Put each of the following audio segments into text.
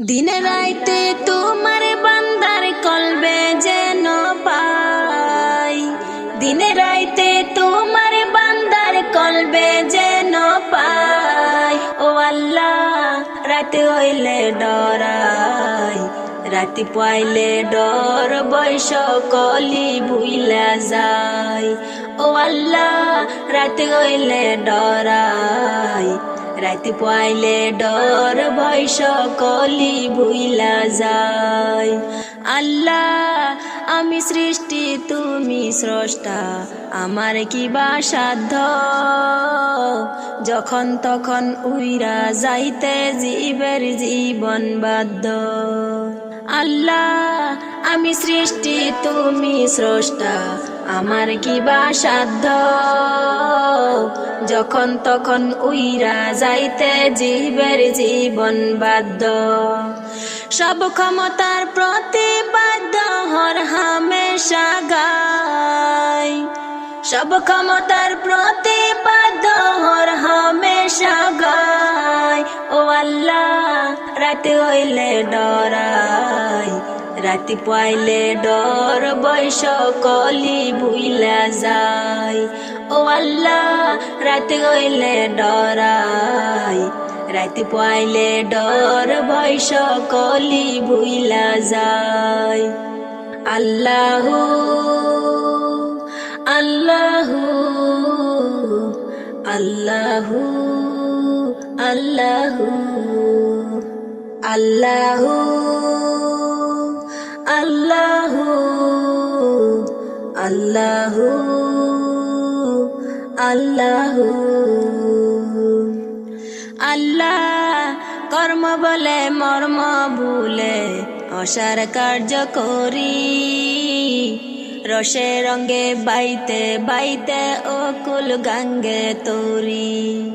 দিনে রাইতে তোমার বান্দার কলবে যেন পাই। দিনে রাইতে তোমার বান্দার কলবে যেন পাই। ও আল্লাহ, রাতে হইলে ডরাই। রাতি পাইলে ডর বৈশ কলি ভুইলা যায়। ও আল্লাহ, রাতে হইলে ডরাই রাতি পাইলে ডর ভয় সকলি ভুইলা যায়। আল্লাহ, আমি সৃষ্টি, তুমি স্রষ্টা, আমার কি বা সাধ্য? যখন তখন উইরা যাইতে জীবের জীবন বাধ্য। আল্লাহ, আমি সৃষ্টি, তুমি স্রষ্টা আমার কি বা সাধ্য? যখন তখন উইরা যাইতে জীবের জীবন বাধ্য। সব ক্ষমতার প্রতিবাদ্য হর হামেশা গাই। সব ক্ষমতার প্রতিবাদ্য হর হামেশা গাই। ও আল্লাহ, রাতে হইলে ডরাই রাতি পাইলে ডর বৈশ কলি ভুইলা যায়। ও আল্লাহ, রাতে হইলে ডরাই। রাতি পাইলে ডর বৈশ কলি ভুইলা যায়। আল্লাহু আল্লাহু আল্লাহু আল্লাহু আল্লাহু। আল্লাহু, আল্লাহ। আল্লাহ কর্ম বলে, মর্ম ভুলে, অসার কার্য করি। রসে রঙ্গে বাইতে বাইতে, অকুল গাঙ্গে তরি।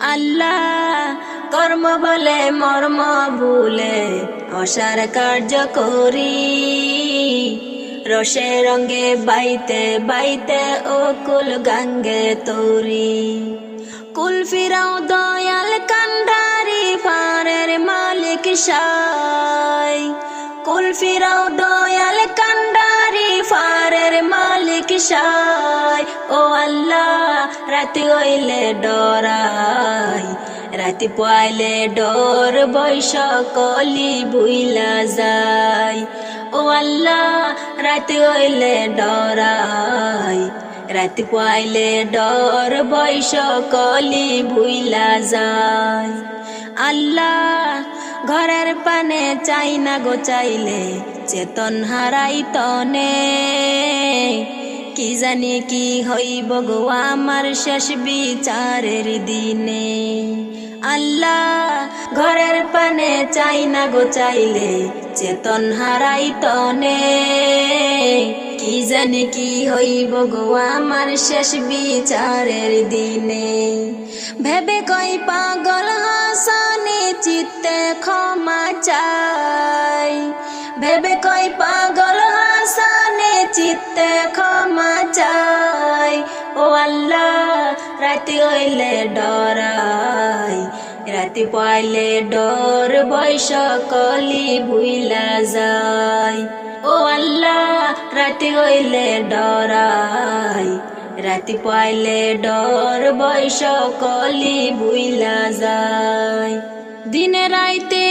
আল্লাহ কর্ম বলে, মর্ম ভুলে, অসার কার্য করি। রসে রঙ্গে বাইতে বাইতে অকুল গাঙ্গে তরি। কুল ফিরাও দয়াল কান্ডারি পারের মালিক সাই। কুল ফিরাও দয়াল কান্ডারি ফারের মালিক সাই। ও আল্লাহ, রাতি হইলে ডরাই, রাতি পাইলে ডর বৈশ কলি বুইলা যায়। ও আল্লাহ, রাতি হইলে ডরাই। রাতি পাইলে ডর বৈশ কলি ভুইলা যায়। আল্লাহ, ঘরের পানে চাই না গো চাইলে, চেতন হারাই তনে। কি জানি কি হইব গো আমার শেষ বিচারের দিনে। আল্লাহ, ঘরের পানে চাই না গো চাইলে, চেতন হারাই তনে। কি জানি কি হইব গো আমার শেষ বিচারের দিনে। ভেবে কই পাগল হাসানে চিত্তে ক্ষমা চাই। ভেবে কই পাগল হাসানে চিত্তে ক্ষমা চাই। ও আল্লাহ, রাতি হইলে ডরাই। রাতি পাইলে ডর বৈশ কলি ভুইলা যায়। ও আল্লাহ, রাতি হইলে ডরাই। রাতি পাইলে ডর বৈশ কলি ভুইলা যায়। দিনে রাইতে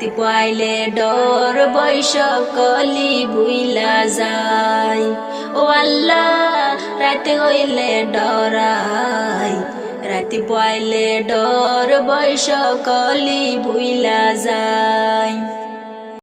রাতি পাইলে ডর বৈশ কলি ভুইলা যায়। ও আল্লাহ, রাতে হইলে ডরাই। রাতি পাইলে ডর বৈশ কলি ভুইলা যায়।